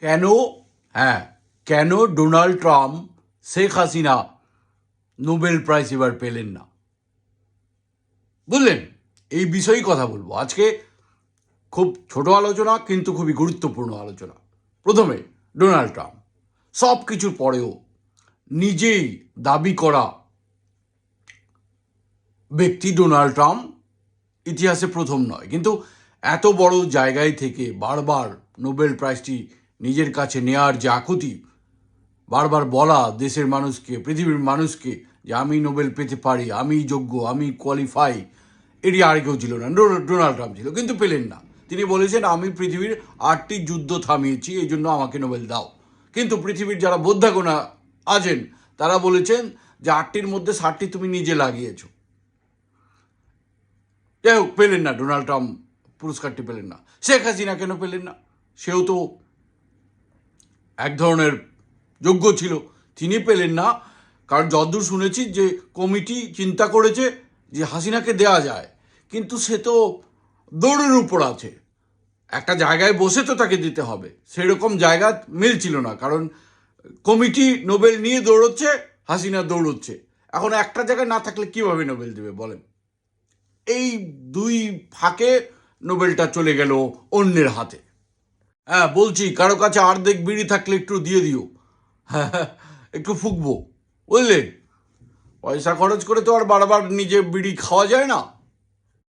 কেন? হ্যাঁ। কেন Donald Trump Sheikh Hasina Nobel prize এবার পেলেন না? বুঝলেন? এই বিষয়েই কথা বলব। আজকে খুব ছোট আলোচনা কিন্তু খুবই গুরুত্বপূর্ণ আলোচনা। প্রথমে ডোনাল্ড ট্রাম্প। সব কিছুর পরেও নিজেই দাবি করা ব্যক্তি ডোনাল্ড ট্রাম্প ইতিহাসে প্রথম নয়। কিন্তু এত বড় জায়গায় থেকে বারবার নোবেল প্রাইজটি নিজের কাছে নেয়ার যে আকুতি, বারবার বলা দেশের মানুষকে, পৃথিবীর মানুষকে যে আমি নোবেল পেতে পারি, আমি যোগ্য, আমি কোয়ালিফাই এটি আর কেউ ছিল না। ডোনাল্ড ট্রাম্প ছিল, কিন্তু পেলেন না। তিনি বলেছেন, আমি পৃথিবীর আটটি যুদ্ধ থামিয়েছি, এই জন্য আমাকে নোবেল দাও। কিন্তু পৃথিবীর যারা বোদ্ধাগোনা আছেন, তারা বলেছেন যে আটটির মধ্যে ষাটটি তুমি নিজে লাগিয়েছো। যাই হোক, পেলেন না, ডোনাল্ড ট্রাম্প পুরস্কারটি পেলেন না। শেখ হাসিনা কেন পেলেন না? সেও তো এক ধরনের যোগ্য ছিল। তিনি পেলেন না। কারণ যদ্দূর শুনেছি যে কমিটি চিন্তা করেছে যে হাসিনাকে দেয়া যায়। কিন্তু সে তো দৌড়ের উপর আছে। একটা জায়গায় বসে তো তাকে দিতে হবে। সেরকম জায়গা মিলছিল না। কারণ কমিটি নোবেল নিয়ে দৌড়চ্ছে, হাসিনা দৌড়চ্ছে। এখন একটা জায়গায় না থাকলে কীভাবে নোবেল দেবে বলেন? এই দুই ফাঁকে নোবেলটা চলে গেল অন্যের হাতে। হ্যাঁ বলছি, কারও কাছে অর্ধেক বিড়ি থাকলে একটু দিয়ে দিও। হ্যাঁ একটু ফুকবো বুঝলেন পয়সা খরচ করে তো আর বারবার নিজে বিড়ি খাওয়া যায় না।